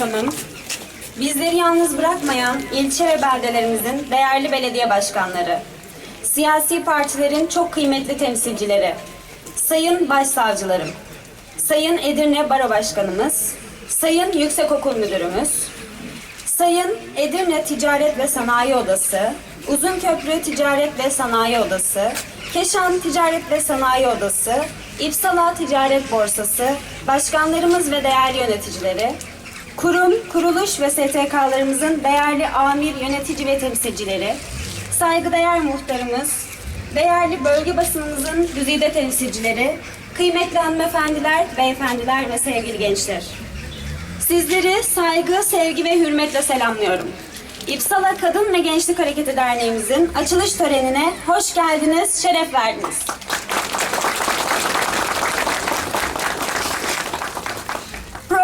Kaymakamım, bizleri yalnız bırakmayan ilçe ve beldelerimizin değerli belediye başkanları, siyasi partilerin çok kıymetli temsilcileri, sayın başsavcılarım, sayın Edirne Baro Başkanımız, sayın Yüksekokul Müdürümüz, Sayın Edirne Ticaret ve Sanayi Odası, Uzunköprü Ticaret ve Sanayi Odası, Keşan Ticaret ve Sanayi Odası, İpsala Ticaret Borsası, başkanlarımız ve değerli yöneticileri, kurum, kuruluş ve STK'larımızın değerli amir, yönetici ve temsilcileri, saygıdeğer muhtarımız, değerli bölge basınımızın güzide temsilcileri, kıymetli hanımefendiler, beyefendiler ve sevgili gençler. Sizleri saygı, sevgi ve hürmetle selamlıyorum. İpsala Kadın ve Gençlik Hareketi Derneğimizin açılış törenine hoş geldiniz, şeref verdiniz.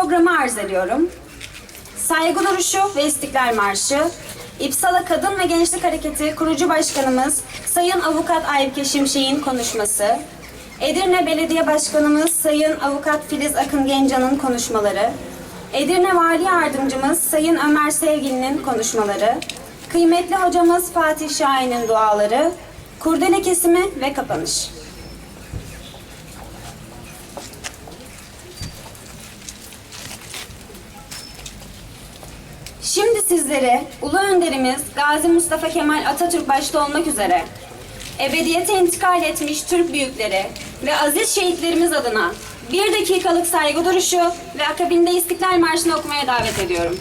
Programı arz ediyorum. Saygı duruşu ve İstiklal Marşı, İpsala Kadın ve Gençlik Hareketi kurucu başkanımız Sayın Avukat Aybike Şimşek'in konuşması, Edirne Belediye Başkanımız Sayın Avukat Filiz Akın Gencan'ın konuşmaları, Edirne Vali Yardımcımız Sayın Ömer Sevgili'nin konuşmaları, kıymetli hocamız Fatih Şahin'in duaları, kurdele kesimi ve kapanış. Şimdi sizlere Ulu Önderimiz Gazi Mustafa Kemal Atatürk başta olmak üzere ebediyete intikal etmiş Türk büyükleri ve aziz şehitlerimiz adına bir dakikalık saygı duruşu ve akabinde İstiklal Marşı'nı okumaya davet ediyorum.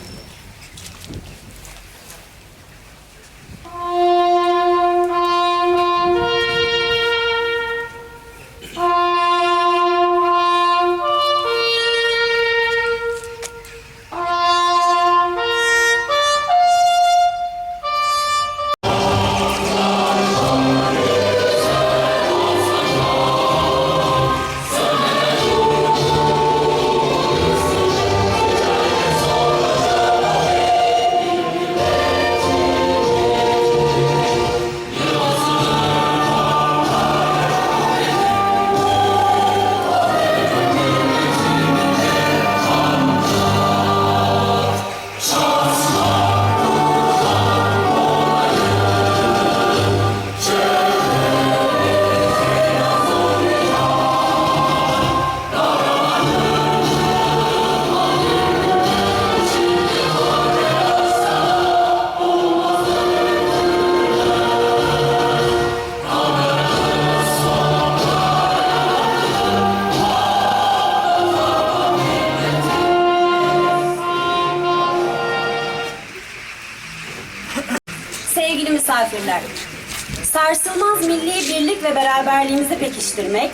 Ve beraberliğimizi pekiştirmek,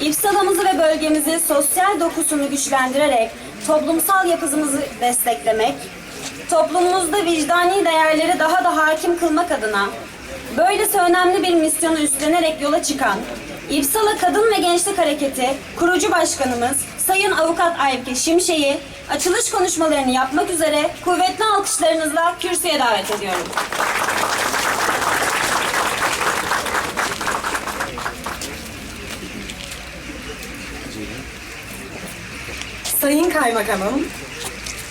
İpsala'mızı ve bölgemizi sosyal dokusunu güçlendirerek toplumsal yapımızı desteklemek, toplumumuzda vicdani değerleri daha da hakim kılmak adına böylesi önemli bir misyonu üstlenerek yola çıkan İpsala Kadın ve Gençlik Hareketi kurucu başkanımız Sayın Avukat Aybike Şimşek'i açılış konuşmalarını yapmak üzere kuvvetli alkışlarınızla kürsüye davet ediyorum. Sayın Kaymakamım,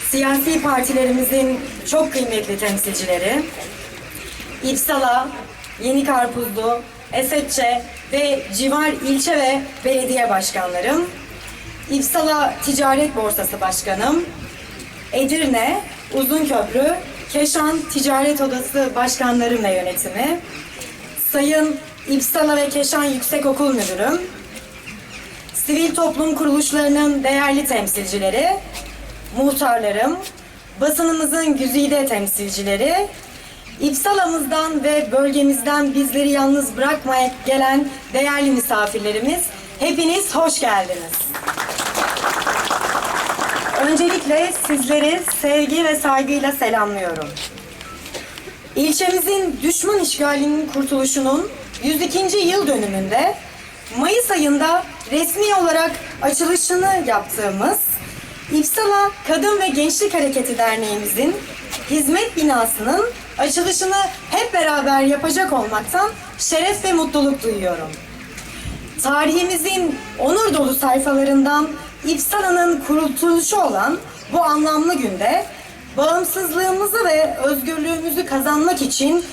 siyasi partilerimizin çok kıymetli temsilcileri, İpsala, Yeni Karpuzlu, Esetçe ve civar ilçe ve belediye başkanlarım, İpsala Ticaret Borsası Başkanım, Edirne, Uzunköprü, Keşan Ticaret Odası Başkanlarım ve yönetimi, Sayın İpsala ve Keşan Yüksekokul Müdürüm, sivil toplum kuruluşlarının değerli temsilcileri, muhtarlarım, basınımızın güzide temsilcileri, İpsala'mızdan ve bölgemizden bizleri yalnız bırakmaya gelen değerli misafirlerimiz, hepiniz hoş geldiniz. Öncelikle sizleri sevgi ve saygıyla selamlıyorum. İlçemizin düşman işgalinin kurtuluşunun 102. yıl dönümünde Mayıs ayında resmi olarak açılışını yaptığımız İpsala Kadın ve Gençlik Hareketi Derneğimizin hizmet binasının açılışını hep beraber yapacak olmaktan şeref ve mutluluk duyuyorum. Tarihimizin onur dolu sayfalarından İpsala'nın kuruluşu olan bu anlamlı günde bağımsızlığımızı ve özgürlüğümüzü kazanmak için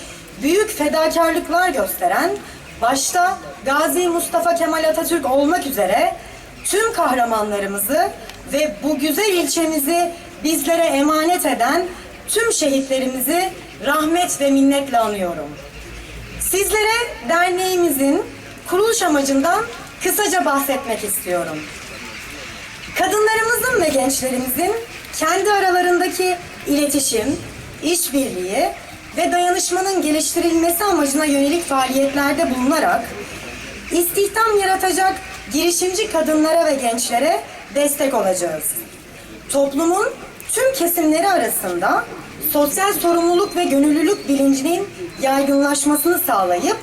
büyük fedakarlıklar gösteren başta Gazi Mustafa Kemal Atatürk olmak üzere tüm kahramanlarımızı ve bu güzel ilçemizi bizlere emanet eden tüm şehitlerimizi rahmet ve minnetle anıyorum. Sizlere derneğimizin kuruluş amacından kısaca bahsetmek istiyorum. Kadınlarımızın ve gençlerimizin kendi aralarındaki iletişim, işbirliği ve dayanışmanın geliştirilmesi amacına yönelik faaliyetlerde bulunarak istihdam yaratacak girişimci kadınlara ve gençlere destek olacağız. Toplumun tüm kesimleri arasında sosyal sorumluluk ve gönüllülük bilincinin yaygınlaşmasını sağlayıp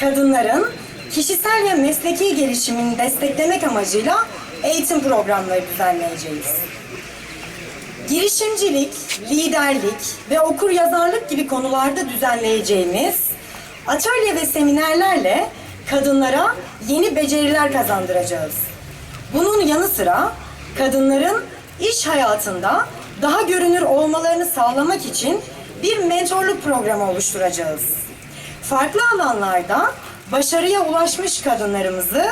kadınların kişisel ve mesleki gelişimini desteklemek amacıyla eğitim programları düzenleyeceğiz. Girişimcilik, liderlik ve okur yazarlık gibi konularda düzenleyeceğimiz atölye ve seminerlerle kadınlara yeni beceriler kazandıracağız. Bunun yanı sıra kadınların iş hayatında daha görünür olmalarını sağlamak için bir mentorluk programı oluşturacağız. Farklı alanlarda başarıya ulaşmış kadınlarımızı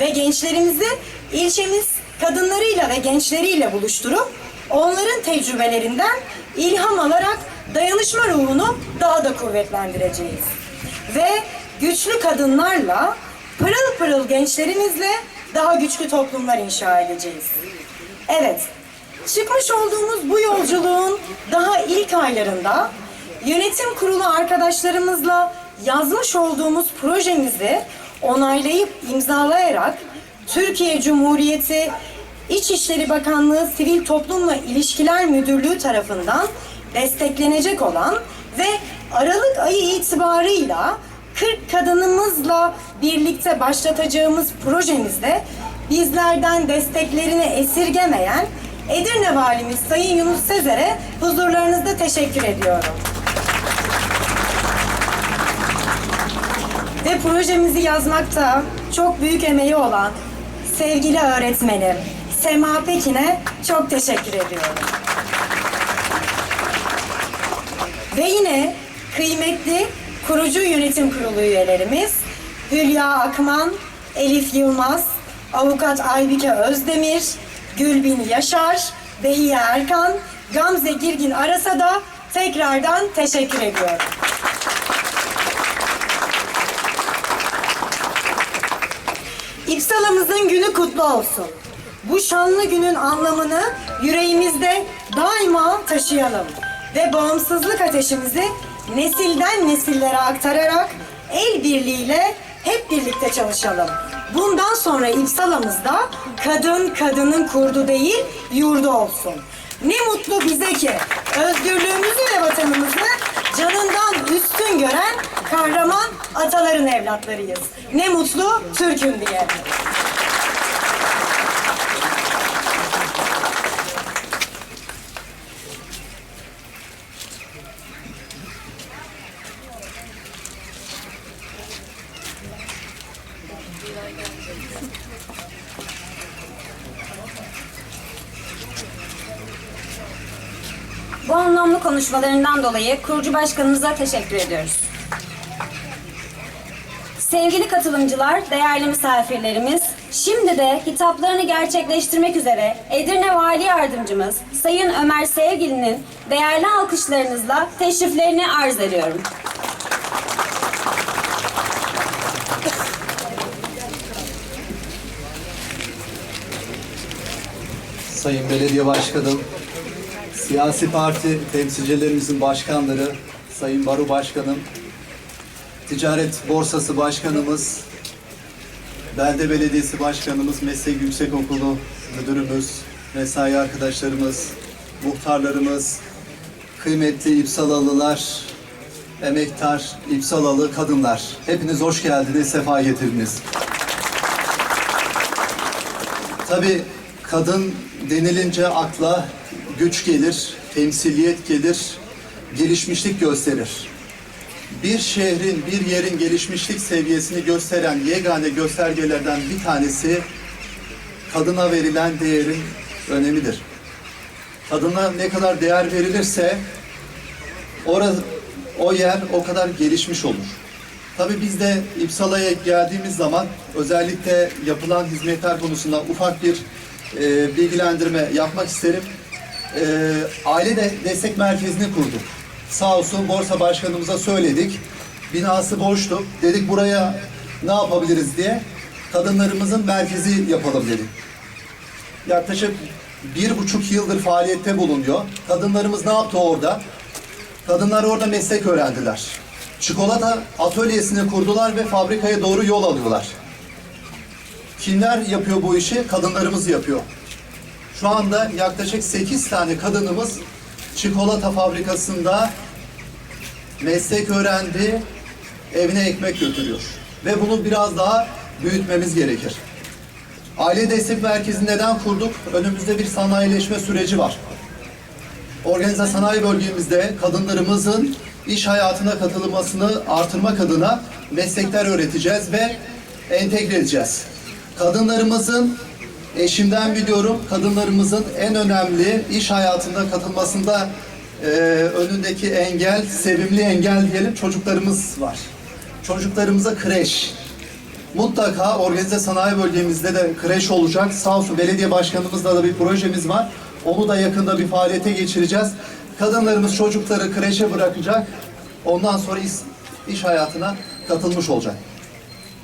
ve gençlerimizi ilçemiz kadınlarıyla ve gençleriyle buluşturup onların tecrübelerinden ilham alarak dayanışma ruhunu daha da kuvvetlendireceğiz. Ve güçlü kadınlarla pırıl pırıl gençlerimizle daha güçlü toplumlar inşa edeceğiz. Evet, çıkmış olduğumuz bu yolculuğun daha ilk aylarında yönetim kurulu arkadaşlarımızla yazmış olduğumuz projemizi onaylayıp imzalayarak Türkiye Cumhuriyeti İçişleri Bakanlığı Sivil Toplumla İlişkiler Müdürlüğü tarafından desteklenecek olan ve Aralık ayı itibarıyla 40 kadınımızla birlikte başlatacağımız projemizde bizlerden desteklerini esirgemeyen Edirne Valimiz Sayın Yunus Sezer'e huzurlarınızda teşekkür ediyorum. Ve projemizi yazmakta çok büyük emeği olan sevgili öğretmenim Sema Pekin'e çok teşekkür ediyorum. Ve yine kıymetli kurucu yönetim kurulu üyelerimiz Hülya Akman, Elif Yılmaz, Avukat Aybike Özdemir, Gülbin Yaşar, Behiye Erkan, Gamze Girgin arasa da tekrardan teşekkür ediyorum. İpsala'mızın günü kutlu olsun. Bu şanlı günün anlamını yüreğimizde daima taşıyalım ve bağımsızlık ateşimizi nesilden nesillere aktararak el birliğiyle hep birlikte çalışalım. Bundan sonra İpsala'mızda kadın kadının kurdu değil yurdu olsun. Ne mutlu bize ki özgürlüğümüzü ve vatanımızı canından üstün gören kahraman ataların evlatlarıyız. Ne mutlu Türk'üm diye. Bu anlamlı konuşmalarından dolayı kurucu başkanımıza teşekkür ediyoruz. Sevgili katılımcılar, değerli misafirlerimiz, şimdi de hitaplarını gerçekleştirmek üzere Edirne Vali Yardımcımız Sayın Ömer Sevgili'nin değerli alkışlarınızla teşriflerini arz ediyorum. Sayın Belediye Başkanım, siyasi parti temsilcilerimizin başkanları, Sayın Baro Başkanım, Ticaret Borsası Başkanımız, Belde Belediyesi Başkanımız, Meslek Yüksekokulu Müdürümüz, mesai arkadaşlarımız, muhtarlarımız, kıymetli İpsalalılar, emektar İpsalalı kadınlar. Hepiniz hoş geldiniz, sefa getirdiniz. Tabii kadın denilince akla güç gelir, temsiliyet gelir, gelişmişlik gösterir. Bir şehrin, bir yerin gelişmişlik seviyesini gösteren yegane göstergelerden bir tanesi kadına verilen değerin önemidir. kadına ne kadar değer verilirse orası, o yer o kadar gelişmiş olur. Tabii biz de İpsala'ya geldiğimiz zaman özellikle yapılan hizmetler konusunda ufak bir e, bilgilendirme yapmak isterim. E, aile de destek merkezini kurduk. Sağ olsun borsa başkanımıza söyledik. Binası boştu. Dedik buraya ne yapabiliriz diye. Kadınlarımızın merkezi yapalım dedik. Yaklaşık bir buçuk yıldır faaliyette bulunuyor. Kadınlarımız ne yaptı orada? Kadınlar orada meslek öğrendiler. Çikolata atölyesini kurdular ve fabrikaya doğru yol alıyorlar. Kimler yapıyor bu işi? Kadınlarımız yapıyor. Şu anda yaklaşık 8 tane kadınımız çikolata fabrikasında meslek öğrendi, evine ekmek götürüyor. Ve bunu biraz daha büyütmemiz gerekir. Aile Destek Merkezi neden kurduk? Önümüzde bir sanayileşme süreci var. Organize sanayi bölgemizde kadınlarımızın iş hayatına katılmasını artırmak adına meslekler öğreteceğiz ve entegre edeceğiz. Kadınlarımızın, eşimden biliyorum, kadınlarımızın en önemli iş hayatında katılmasında e, önündeki engel, sevimli engel diyelim çocuklarımız var. Çocuklarımıza kreş, Mutlaka organize sanayi bölgemizde de kreş olacak. Sağ olsun belediye başkanımızla da bir projemiz var. Onu da yakında bir faaliyete geçireceğiz. Kadınlarımız çocukları kreşe bırakacak. Ondan sonra iş, iş hayatına katılmış olacak.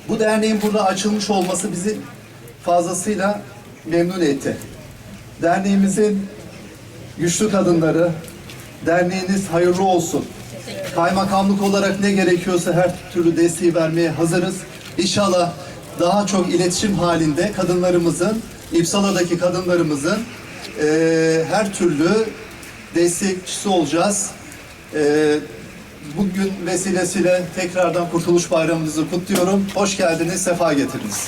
Bu derneğin burada açılmış olması bizi fazlasıyla memnun etti. Derneğimizin güçlü kadınları, derneğiniz hayırlı olsun. Kaymakamlık olarak ne gerekiyorsa her türlü desteği vermeye hazırız. İnşallah daha çok iletişim halinde kadınlarımızın, İpsala'daki kadınlarımızın eee, her türlü destekçisi olacağız. Eee, bugün vesilesiyle tekrardan Kurtuluş Bayramınızı kutluyorum. Hoş geldiniz, sefa getirdiniz.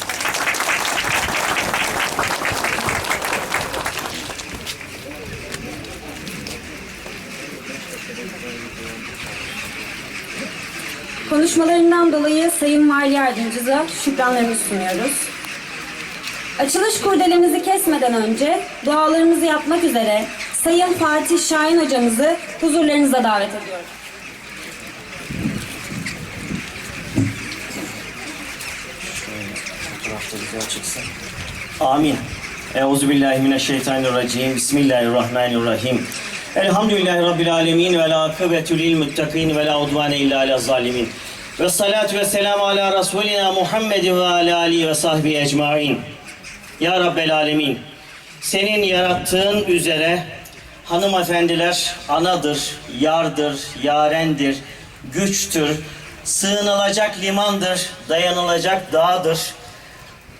Konuşmalarından dolayı Sayın Vali Yardımcı'za şükranlarımızı sunuyoruz. Açılış kurdelemizi kesmeden önce dualarımızı yapmak üzere Sayın Fatih Şahin hocamızı huzurlarınıza davet ediyorum. Güzel çıksın. Amin. Euzubillahimineşşeytanirracim. Bismillahirrahmanirrahim. Elhamdülillahi Rabbil alemin ve la akıbetü lil muttakin ve la udvane illa ala zalimin. Ve salatu ve selamu ala Resulina Muhammedin ve ala alihi ve sahbihi ecmain. Ya Rabbel alemin. Senin yarattığın üzere hanımefendiler anadır, yardır, yarendir, güçtür, sığınılacak limandır, dayanılacak dağdır.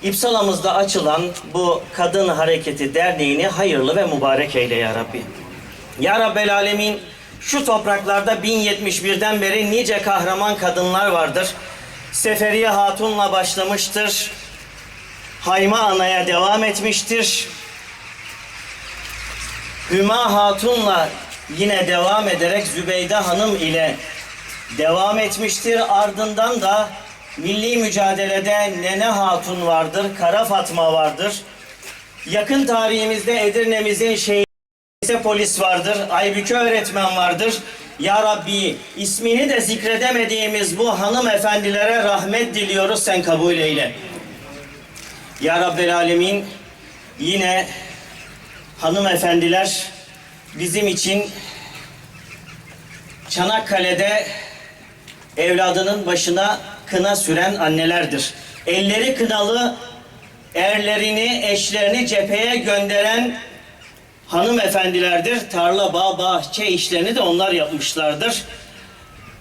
İpsalamızda açılan bu Kadın Hareketi Derneği'ni hayırlı ve mübarek eyle ya Rabbi. Ya Rabbel Alemin şu topraklarda 1071'den beri nice kahraman kadınlar vardır. Seferiye Hatun'la başlamıştır. Hayma Ana'ya devam etmiştir. Hüma Hatun'la yine devam ederek Zübeyde Hanım ile devam etmiştir. Ardından da milli mücadelede Nene Hatun vardır, Kara Fatma vardır. Yakın tarihimizde Edirne'mizin şehit polis vardır, Aybüke öğretmen vardır. Ya Rabbi ismini de zikredemediğimiz bu hanımefendilere rahmet diliyoruz sen kabul eyle. Ya Rabbel Alemin yine hanımefendiler bizim için Çanakkale'de evladının başına kına süren annelerdir. Elleri kınalı erlerini, eşlerini cepheye gönderen hanımefendilerdir. Tarla, bağ, bahçe işlerini de onlar yapmışlardır.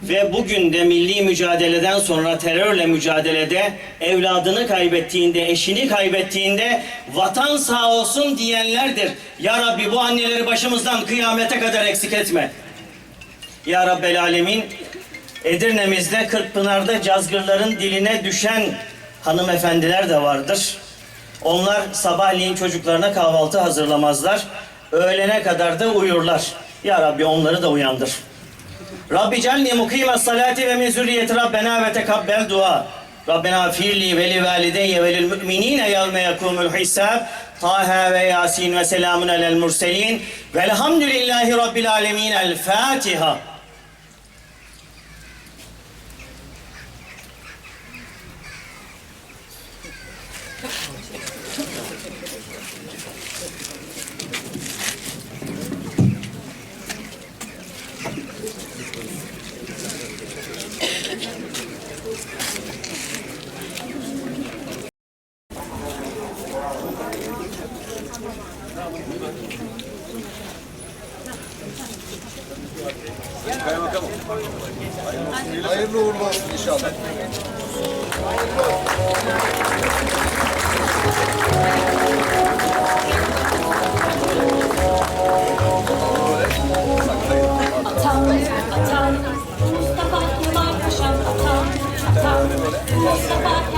Ve bugün de milli mücadeleden sonra terörle mücadelede evladını kaybettiğinde, eşini kaybettiğinde vatan sağ olsun diyenlerdir. Ya Rabbi bu anneleri başımızdan kıyamete kadar eksik etme. Ya Rabbel Alemin Edirne'mizde, Kırkpınar'da cazgırların diline düşen hanımefendiler de vardır. Onlar sabahleyin çocuklarına kahvaltı hazırlamazlar. Öğlene kadar da uyurlar. Ya Rabbi onları da uyandır. Rabbi cenni mukime salati ve min zürriyeti Rabbena ve tekabbel dua. Rabbena firli ve li valideyye ve lil müminine yevme yekumul hisab. Taha ve Yasin ve selamun alel murselin. Velhamdülillahi Rabbil alemin. El Fatiha. olsun inşallah. Atam, atam, Mustafa Kemal Paşa atam, atam, Mustafa